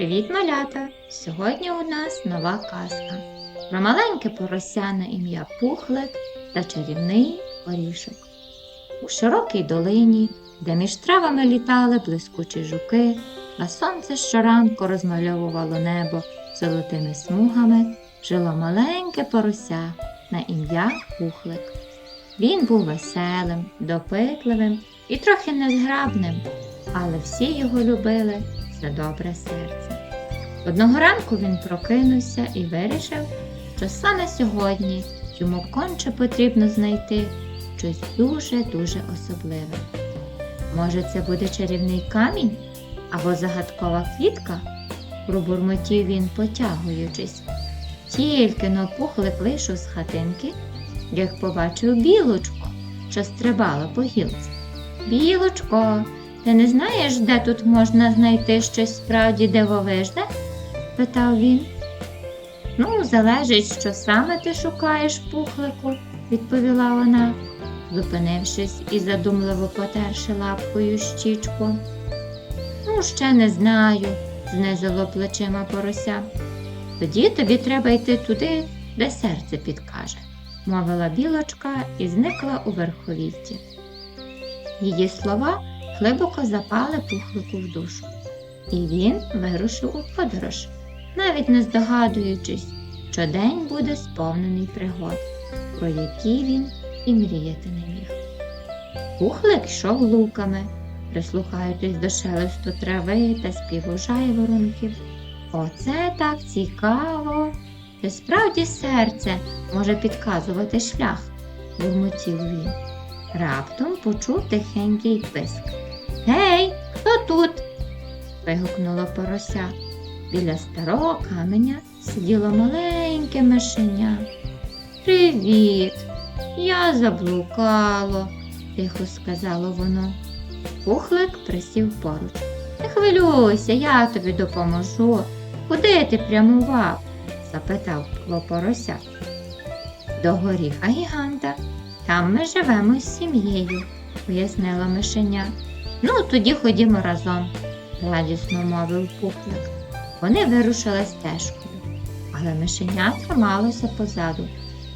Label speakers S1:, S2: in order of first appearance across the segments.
S1: Привіт, малята! Сьогодні у нас нова казка про маленьке порося на ім'я Пухлик та чарівний горішок. У широкій долині, де між травами літали блискучі жуки, а сонце щоранку розмальовувало небо золотими смугами, жило маленьке порося на ім'я Пухлик. Він був веселим, допитливим і трохи незграбним, але всі його любили за добре серце. Одного ранку він прокинувся і вирішив, що саме сьогодні йому конче потрібно знайти щось дуже-дуже особливе. Може, це буде чарівний камінь або загадкова квітка? пробурмотів він, потягуючись. Тільки но пухлик вийшов з хатинки, як побачив білочку, що стрибала по гілці. Білочко, ти не знаєш, де тут можна знайти щось справді дивовижне? Питав він. Ну, залежить, що саме ти шукаєш пухлику, відповіла вона, зупинившись і задумливо потерши лапкою щічку. Ну, ще не знаю, знизило плечима порося. Тоді тобі треба йти туди, де серце підкаже, мовила білочка і зникла у верховітті. Її слова глибоко запали пухлику в душу, і він вирушив у подорож, навіть не здогадуючись, що день буде сповнений пригод, про які він і мріяти не міг. Пухлик йшов луками, прислухаючись до шелесту трави та співу жайворонків. Оце так цікаво. Чи справді серце може підказувати шлях, бурмотів він. Раптом почув тихенький писк. Гей, хто тут? вигукнуло порося. Біля старого каменя сиділо маленьке мишеня. Привіт, я заблукало, тихо сказало воно. Пухлик присів поруч. Не хвилюйся, я тобі допоможу. Куди ти прямував? запитав порося. До горіха гіганта. Там ми живемо з сім'єю, пояснила мишеня. Ну, тоді ходімо разом, радісно мовив пухлик. Вони вирушили стежкою, але мишеня трималося позаду.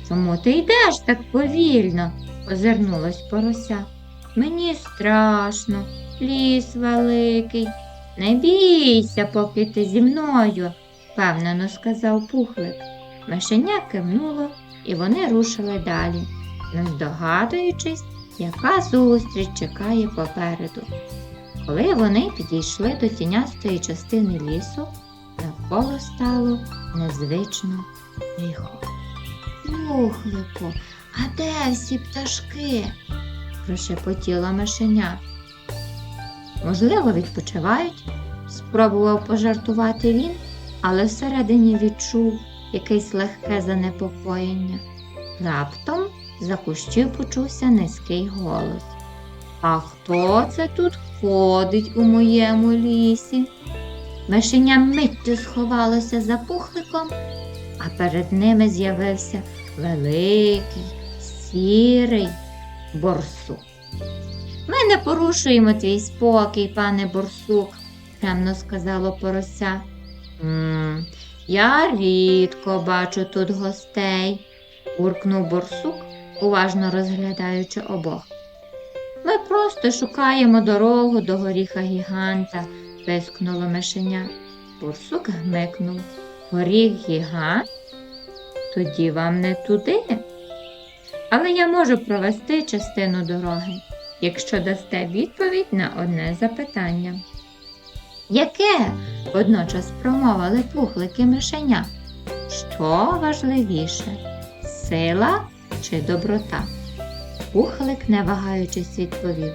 S1: Чому ти йдеш так повільно? озирнулось порося. Мені страшно, ліс великий. Не бійся, поки ти зі мною, впевнено сказав пухлик. Мишеня кивнуло, і вони рушили далі, не здогадуючись, яка зустріч чекає попереду. Коли вони підійшли до тінястої частини лісу, навколо стало незвично тихо. Пухлику, а де всі пташки? прошепотіла мишеня. Можливо, відпочивають, спробував пожартувати він, але всередині відчув якесь легке занепокоєння. Раптом за кущів почувся низький голос. А хто це тут ходить у моєму лісі? Мишеня миттю сховалося за пухликом, а перед ними з'явився великий, сірий борсук. Ми не порушуємо твій спокій, пане борсук, темно сказало порося. «М, Я рідко бачу тут гостей, буркнув борсук, уважно розглядаючи обох. Ми просто шукаємо дорогу до горіха гіганта, пискнуло мишеня. Борсук гмикнув. Горіх гігант? Тоді вам не туди. Але я можу провести частину дороги, якщо дасте відповідь на одне запитання. Яке? водночас промовили пухлики мишеня. Що важливіше сила чи доброта? Пухлик, не вагаючись, відповів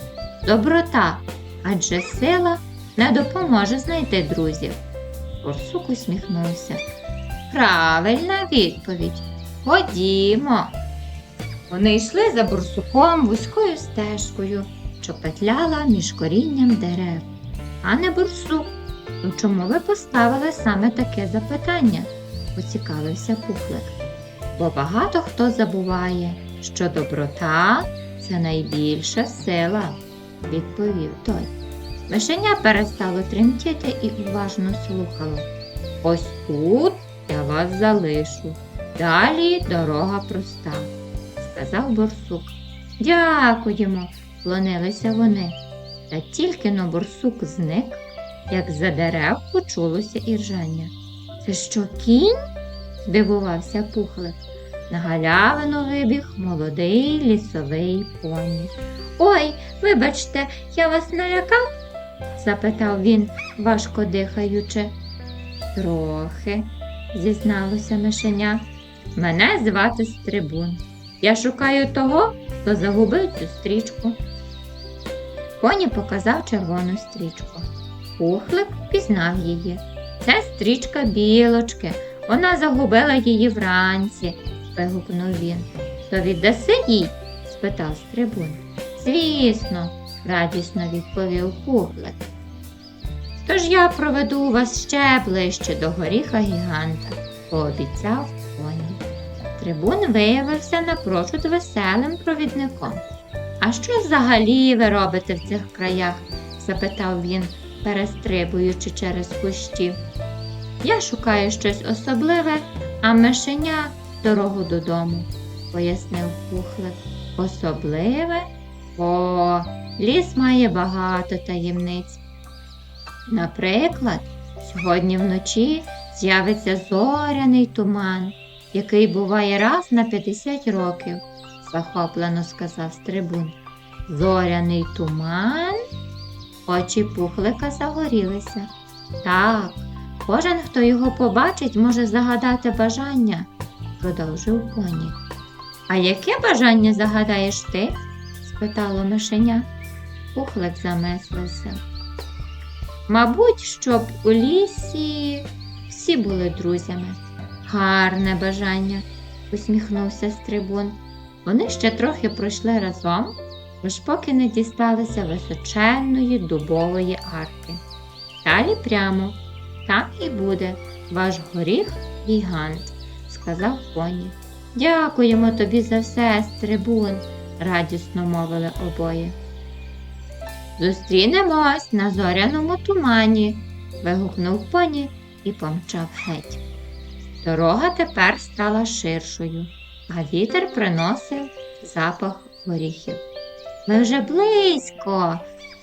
S1: Доброта, адже сила не допоможе знайти друзів. Борсук усміхнувся. Правильна відповідь. Ходімо. Вони йшли за борсуком вузькою стежкою, що петляла між корінням дерев. Пане борсук, ну чому ви поставили саме таке запитання? поцікавився пухлик. Бо багато хто забуває, що доброта це найбільша сила, відповів той. Мишеня перестало тремтіти і уважно слухало. Ось тут я вас залишу. Далі дорога проста, сказав борсук. Дякуємо, вклонилися вони. Та тільки но борсук зник, як за дерев почулося іржання. Це що кінь? здивувався пухлик. На галявину вибіг молодий лісовий поні. Ой, вибачте, я вас налякав? Запитав він, важко дихаючи. Трохи, зізналося мишеня. Мене звати Стрибун. Я шукаю того, хто загубив цю стрічку. Поні показав червону стрічку. Пухлик пізнав її. Це стрічка білочки. Вона загубила її вранці, вигукнув він. То віддаси їй? спитав стрибун. Звісно, радісно відповів пухлик. Тож я проведу вас ще ближче до горіха гіганта, пообіцяв поні. Трибун виявився напрочуд веселим провідником. А що взагалі ви робите в цих краях? запитав він, перестрибуючи через кущі. Я шукаю щось особливе, а мишеня дорогу додому, пояснив пухлик. Особливе? О, ліс має багато таємниць. Наприклад, сьогодні вночі з'явиться зоряний туман, який буває раз на 50 років, захоплено сказав стрибун. Зоряний туман? Очі пухлика загорілися. Так, кожен, хто його побачить, може загадати бажання, продовжив поні. А яке бажання загадаєш ти? спитало мишеня. Пухлик замислився. Мабуть, щоб у лісі всі були друзями. Гарне бажання, усміхнувся стрибун. Вони ще трохи пройшли разом, аж поки не дісталися височенної дубової арки. Далі прямо, там і буде ваш горіх гігант, сказав поні. Дякуємо тобі за все, стрибун, радісно мовили обоє. Зустрінемось на зоряному тумані, вигукнув поні і помчав геть. Дорога тепер стала ширшою, а вітер приносив запах горіхів. Ми вже близько,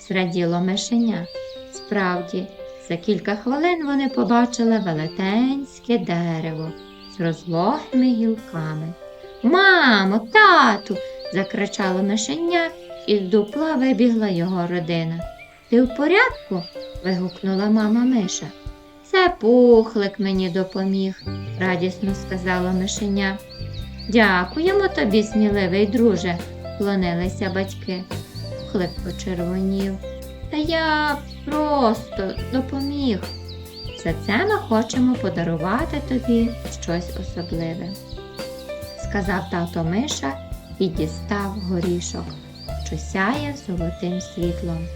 S1: зраділо мишеня. Справді, за кілька хвилин вони побачили велетенське дерево з розлогими гілками. Мамо, тату. закричало мишеня із дупла вибігла його родина. Ти в порядку? вигукнула мама Миша. Це пухлик мені допоміг, радісно сказала мишеня. Дякуємо тобі, сміливий друже, вклонилися батьки. Пухлик почервонів. Та я просто допоміг. За це ми хочемо подарувати тобі щось особливе, сказав тато Миша і дістав горішок що сяє золотим світлом.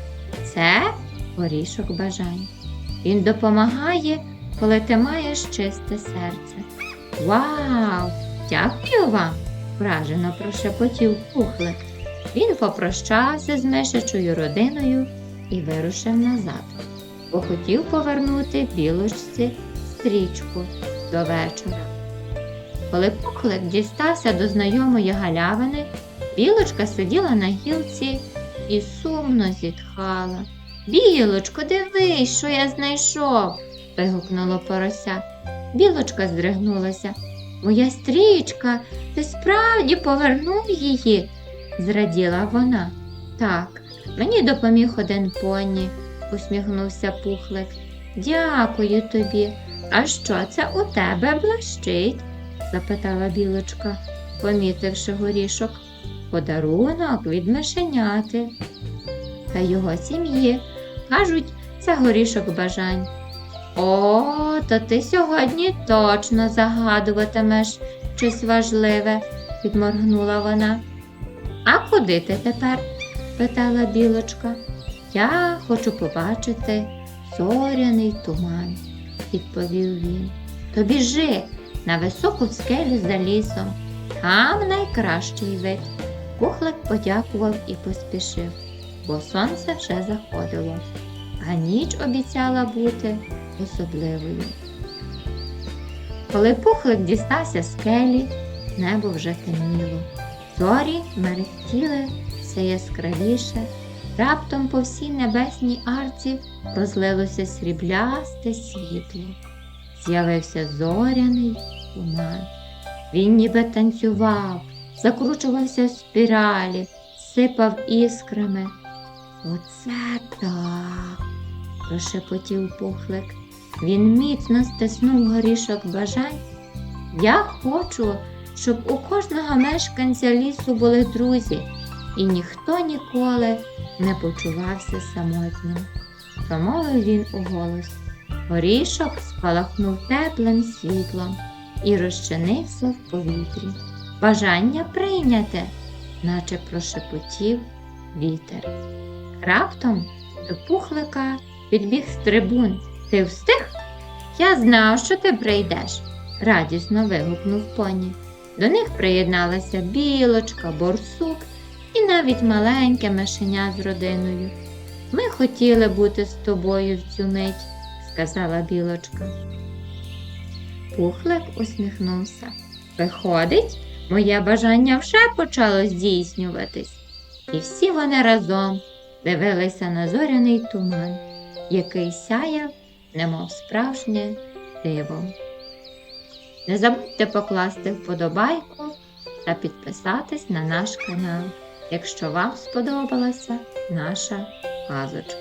S1: Це горішок бажань. Він допомагає, коли ти маєш чисте серце. Вау! Дякую вам! вражено прошепотів пухлик. Він попрощався з мишачою родиною і вирушив назад, бо хотів повернути білочці стрічку до вечора. Коли пухлик дістався до знайомої галявини, Білочка сиділа на гілці і сумно зітхала. Білочко, дивись, що я знайшов. вигукнуло порося. Білочка здригнулася. Моя стрічка, ти справді повернув її, зраділа вона. Так, мені допоміг один поні, усміхнувся пухлик. Дякую тобі. А що це у тебе блищить? запитала білочка, помітивши горішок подарунок від мишеняти та його сім'ї. Кажуть, це горішок бажань. О, то ти сьогодні точно загадуватимеш щось важливе, підморгнула вона. А куди ти тепер? питала білочка. Я хочу побачити зоряний туман, відповів він. То біжи на високу скелю за лісом, там найкращий вид. Пухлик подякував і поспішив, бо сонце вже заходило. а ніч обіцяла бути особливою. Коли пухлик дістався з келі, небо вже темніло. Зорі мерехтіли все яскравіше, раптом по всій небесній арці розлилося сріблясте світло. З'явився зоряний туман. Він ніби танцював, закручувався в спіралі, сипав іскрами. Оце так, прошепотів пухлик. Він міцно стиснув горішок бажань. Я хочу, щоб у кожного мешканця лісу були друзі, і ніхто ніколи не почувався самотнім. Промовив він уголос. Горішок спалахнув теплим світлом і розчинився в повітрі. Бажання прийняте, наче прошепотів вітер. Раптом до пухлика підбіг стрибун. Ти встиг? Я знав, що ти прийдеш, радісно вигукнув поні. До них приєдналася білочка, борсук і навіть маленьке мишеня з родиною. Ми хотіли бути з тобою в цю мить, сказала білочка. Пухлик усміхнувся. Виходить, моє бажання вже почало здійснюватись. І всі вони разом дивилися на зоряний туман, який сяяв, немов справжнє диво. Не забудьте покласти вподобайку та підписатись на наш канал, якщо вам сподобалася наша казочка.